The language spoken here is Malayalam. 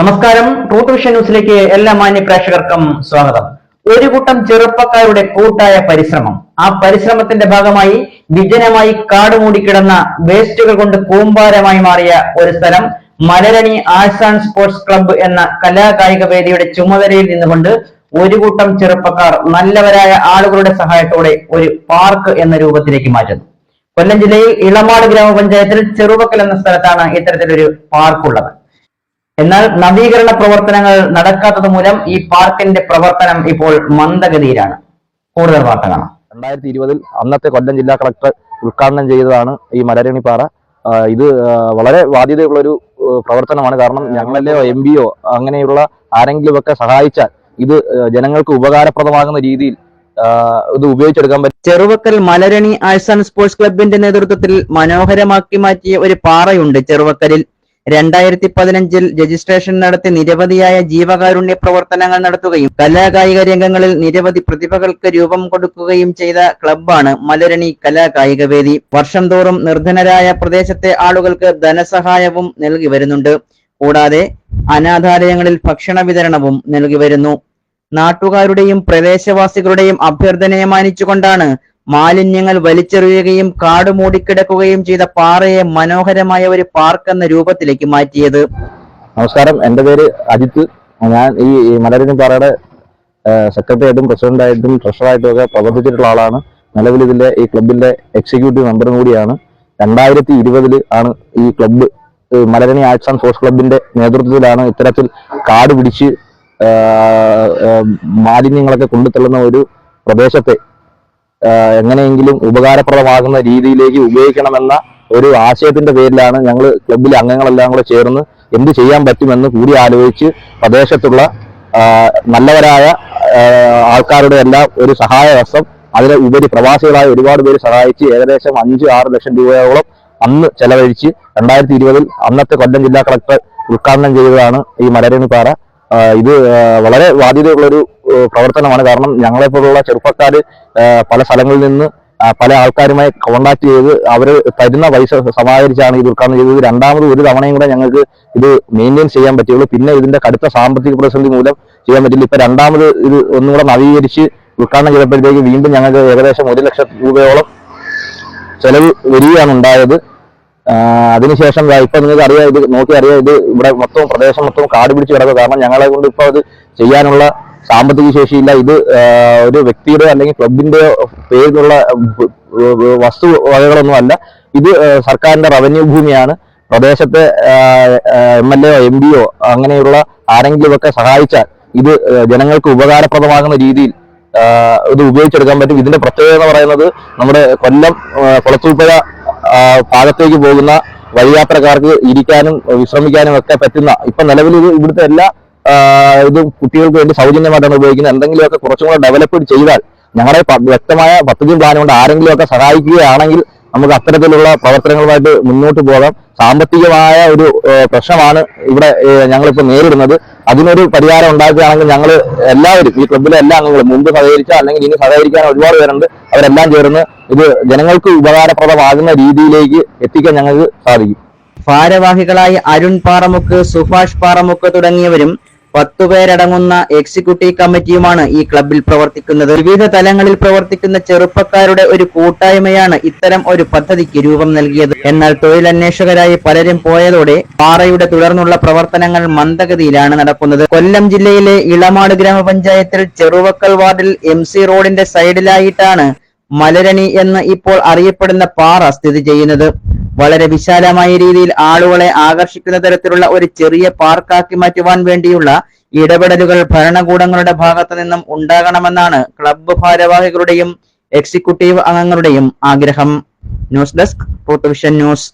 നമസ്കാരം. ട്രൂത്ത് വിഷൻ ന്യൂസിലേക്ക് എല്ലാ മാന്യ പ്രേക്ഷകർക്കും സ്വാഗതം. ഒരു കൂട്ടം ചെറുപ്പക്കാരുടെ കൂട്ടായ പരിശ്രമം. ആ പരിശ്രമത്തിന്റെ ഭാഗമായി വിജനമായി കാട് മൂടിക്കിടന്ന വേസ്റ്റുകൾ കൊണ്ട് കൂമ്പാരമായി മാറിയ ഒരു സ്ഥലം മലരണി ആൻഡ് സ്പോർട്സ് ക്ലബ്ബ് എന്ന കലാകായിക വേദിയുടെ ചുമതലയിൽ നിന്നുകൊണ്ട് ഒരു കൂട്ടം ചെറുപ്പക്കാർ നല്ലവരായ ആളുകളുടെ സഹായത്തോടെ ഒരു പാർക്ക് എന്ന രൂപത്തിലേക്ക് മാറ്റുന്നു. കൊല്ലം ജില്ലയിൽ ഇളമാട് ഗ്രാമപഞ്ചായത്തിൽ ചെറുവക്കൽ എന്ന സ്ഥലത്താണ് ഇത്തരത്തിലൊരു പാർക്ക് ഉള്ളത് എന്നാൽ നവീകരണ പ്രവർത്തനങ്ങൾ നടക്കാത്തത് മൂലം ഈ പാർക്കിന്റെ പ്രവർത്തനം ഇപ്പോൾ മന്ദഗതിയിലാണ്. കൂടുതൽ വാർത്ത കാണാം. രണ്ടായിരത്തി ഇരുപതിൽ അന്നത്തെ കൊല്ലം ജില്ലാ കളക്ടർ ഉദ്ഘാടനം ചെയ്തതാണ് ഈ മലരണിപ്പാറ. ഇത് വളരെ ബാധ്യതയുള്ളൊരു ഒരു പ്രവർത്തനമാണ്. കാരണം ഞങ്ങളല്ലേ എം പിയോ അങ്ങനെയുള്ള ആരെങ്കിലുമൊക്കെ സഹായിച്ചാൽ ഇത് ജനങ്ങൾക്ക് ഉപകാരപ്രദമാകുന്ന രീതിയിൽ ഇത് ഉപയോഗിച്ചെടുക്കാൻ പറ്റും. Cheruvakkal Malarani arts and sports ക്ലബിന്റെ നേതൃത്വത്തിൽ മനോഹരമാക്കി മാറ്റിയ ഒരു പാറയുണ്ട് ചെറുവക്കലിൽ. രണ്ടായിരത്തി പതിനഞ്ചിൽ രജിസ്ട്രേഷൻ നടത്തി നിരവധിയായ ജീവകാരുണ്യ പ്രവർത്തനങ്ങൾ നടത്തുകയും കലാകായിക രംഗങ്ങളിൽ നിരവധി പ്രതിഭകൾക്ക് രൂപം കൊടുക്കുകയും ചെയ്ത ക്ലബ്ബാണ് മലരണി കലാകായിക വേദി. വർഷം തോറും നിർധനരായ പ്രദേശത്തെ ആളുകൾക്ക് ധനസഹായവും നൽകി വരുന്നുണ്ട്. കൂടാതെ അനാഥാലയങ്ങളിൽ ഭക്ഷണ വിതരണവും നൽകി വരുന്നു. നാട്ടുകാരുടെയും പ്രദേശവാസികളുടെയും അഭ്യർത്ഥനയെ മാനിച്ചുകൊണ്ടാണ് മാലിന്യങ്ങൾ വലിച്ചെറിയുകയും കാട് മൂടിക്കിടക്കുകയും ചെയ്ത പാറയെ മനോഹരമായ ഒരു പാർക്ക് എന്ന രൂപത്തിലേക്ക് മാറ്റിയത്. നമസ്കാരം. എന്റെ പേര് അജിത്ത് ഞാൻ ഈ മലരഞ്ഞ മലരണിപ്പാറയുടെ സെക്രട്ടറി ആയിട്ടും പ്രസിഡന്റായിട്ടും ട്രഷറായിട്ടും ഒക്കെ പ്രവർത്തിച്ചിട്ടുള്ള ആളാണ്. നിലവിൽ ഇതിന്റെ ഈ ക്ലബിന്റെ എക്സിക്യൂട്ടീവ് മെമ്പറും കൂടിയാണ്. രണ്ടായിരത്തി ഇരുപതിൽ ആണ് ഈ club Malarani arts and sports ക്ലബിന്റെ നേതൃത്വത്തിലാണ് ഇത്തരത്തിൽ കാട് പിടിച്ച് മാലിന്യങ്ങളൊക്കെ കൊണ്ടുതള്ളുന്ന ഒരു പ്രദേശത്തെ എങ്ങനെയെങ്കിലും ഉപകാരപ്രദമാകുന്ന രീതിയിലേക്ക് ഉപയോഗിക്കണമെന്ന ഒരു ആശയത്തിന്റെ പേരിലാണ് ഞങ്ങൾ ക്ലബിലെ അംഗങ്ങളെല്ലാം കൂടെ ചേർന്ന് എന്ത് ചെയ്യാൻ പറ്റുമെന്ന് കൂടി ആലോചിച്ച് പ്രദേശത്തുള്ള നല്ലവരായ ആൾക്കാരുടെ എല്ലാം ഒരു സഹായ ഹസ്തം അതിലെ ഉപരി പ്രവാസികളായ ഒരുപാട് പേര് സഹായിച്ച് ഏകദേശം അഞ്ച് ആറ് ലക്ഷം രൂപയോളം അന്ന് ചെലവഴിച്ച് രണ്ടായിരത്തി ഇരുപതിൽ അന്നത്തെ കൊല്ലം ജില്ലാ കളക്ടർ ഉദ്ഘാടനം ചെയ്തതാണ് ഈ മലരണിപ്പാറ ഇത് വളരെ ബാധ്യതയുള്ളൊരു പ്രവർത്തനമാണ്. കാരണം ഞങ്ങളെപ്പോലുള്ള ചെറുപ്പക്കാർ പല സ്ഥലങ്ങളിൽ നിന്ന് പല ആൾക്കാരുമായി കോണ്ടാക്ട് ചെയ്ത് അവർ തരുന്ന പൈസ സമാഹരിച്ചാണ് ഇത് ഉദ്ഘാടനം ചെയ്തത്. രണ്ടാമത് ഒരു തവണയും കൂടെ ഞങ്ങൾക്ക് ഇത് മെയിന്റെയിൻ ചെയ്യാൻ പറ്റുള്ളൂ. പിന്നെ ഇതിന്റെ കടുത്ത സാമ്പത്തിക പ്രതിസന്ധി മൂലം ചെയ്യാൻ പറ്റില്ല. ഇപ്പൊ രണ്ടാമത് ഇത് ഒന്നും കൂടെ നവീകരിച്ച് ഉദ്ഘാടനം ചെയ്തപ്പോഴത്തേക്ക് വീണ്ടും ഞങ്ങൾക്ക് ഏകദേശം ഒരു ലക്ഷം രൂപയോളം ചെലവ് വരികയാണ് ഉണ്ടായത്. അതിനുശേഷം ഇപ്പൊ നിങ്ങൾക്ക് അറിയാം ഇത് നോക്കി അറിയാം ഇത് ഇവിടെ മൊത്തം പ്രദേശം മൊത്തം കാട് പിടിച്ച് കിടക്കുക കാരണം ഞങ്ങളെ കൊണ്ട് ഇപ്പൊ അത് ചെയ്യാനുള്ള സാമ്പത്തിക ശേഷിയില്ല. ഇത് ഒരു വ്യക്തിയുടെ അല്ലെങ്കിൽ ക്ലബിന്റെ പേരിലുള്ള വസ്തു വകകളൊന്നും അല്ല. ഇത് സർക്കാരിന്റെ റവന്യൂ ഭൂമിയാണ്. പ്രദേശത്തെ എം എൽ എ എം പിയോ അങ്ങനെയുള്ള ആരെങ്കിലുമൊക്കെ സഹായിച്ചാൽ ഇത് ജനങ്ങൾക്ക് ഉപകാരപ്രദമാകുന്ന രീതിയിൽ ഇത് ഉപയോഗിച്ചെടുക്കാൻ പറ്റും. ഇതിന്റെ പ്രത്യേകത പറയുന്നത് നമ്മുടെ കൊല്ലം കൊളത്തൂപ്പുഴ ഭാഗത്തേക്ക് പോകുന്ന വഴിയാത്രക്കാർക്ക് ഇരിക്കാനും വിശ്രമിക്കാനും ഒക്കെ പറ്റുന്ന ഇപ്പൊ നിലവിൽ ഇത് ഇവിടുത്തെ എല്ലാ ഇത് കുട്ടികൾക്ക് വേണ്ടി സൗജന്യമായിട്ടാണ് ഉപയോഗിക്കുന്നത്. എന്തെങ്കിലുമൊക്കെ കുറച്ചും കൂടെ ഡെവലപ്പ് ചെയ്താൽ ഞങ്ങളുടെ വ്യക്തമായ പദ്ധതിയും പ്ലാനും കൊണ്ട് ആരെങ്കിലുമൊക്കെ സഹായിക്കുകയാണെങ്കിൽ നമുക്ക് അത്തരത്തിലുള്ള പ്രവർത്തനങ്ങളുമായിട്ട് മുന്നോട്ട് പോകാം. സാമ്പത്തികമായ ഒരു പ്രശ്നമാണ് ഇവിടെ ഞങ്ങളിപ്പോൾ നേരിടുന്നത്. അതിനൊരു പരിഹാരം ഉണ്ടാക്കുകയാണെങ്കിൽ ഞങ്ങൾ എല്ലാവരും ഈ ക്ലബിലെ എല്ലാ അംഗങ്ങളും മുമ്പ് സഹകരിച്ച അല്ലെങ്കിൽ ഇനി സഹകരിക്കാൻ ഒരുപാട് പേരുണ്ട്. അവരെല്ലാം ചേർന്ന് ഇത് ജനങ്ങൾക്ക് ഉപകാരപ്രദമാകുന്ന രീതിയിലേക്ക് എത്തിക്കാൻ ഞങ്ങൾക്ക് സാധിക്കും. ഭാരവാഹികളായി അരുൺ പാറമുക്ക് സുഭാഷ് പാറമുക്ക് തുടങ്ങിയവരും പത്തുപേരടങ്ങുന്ന എക്സിക്യൂട്ടീവ് കമ്മിറ്റിയുമാണ് ഈ ക്ലബിൽ പ്രവർത്തിക്കുന്നത്. വിവിധ തലങ്ങളിൽ പ്രവർത്തിക്കുന്ന ചെറുപ്പക്കാരുടെ ഒരു കൂട്ടായ്മയാണ് ഇത്തരം ഒരു പദ്ധതിക്ക് രൂപം നൽകിയത്. എന്നാൽ തൊഴിലന്വേഷകരായി പലരും പോയതോടെ പാറയുടെ തുടർന്നുള്ള പ്രവർത്തനങ്ങൾ മന്ദഗതിയിലാണ് നടക്കുന്നത്. കൊല്ലം ജില്ലയിലെ ഇളമാട് ഗ്രാമപഞ്ചായത്തിൽ ചെറുവക്കൽ വാർഡിൽ എം റോഡിന്റെ സൈഡിലായിട്ടാണ് മലരണി എന്ന് ഇപ്പോൾ അറിയപ്പെടുന്ന പാറ സ്ഥിതി ചെയ്യുന്നത്. വളരെ വിശാലമായ രീതിയിൽ ആളുകളെ ആകർഷിക്കുന്ന തരത്തിലുള്ള ഒരു ചെറിയ പാർക്കാക്കി മാറ്റുവാൻ വേണ്ടിയുള്ള ഇടപെടലുകൾ ഭരണകൂടങ്ങളുടെ ഭാഗത്തു നിന്നും ഉണ്ടാകണമെന്നാണ് ക്ലബ്ബ് ഭാരവാഹികളുടെയും എക്സിക്യൂട്ടീവ് അംഗങ്ങളുടെയും ആഗ്രഹം. News desk vision news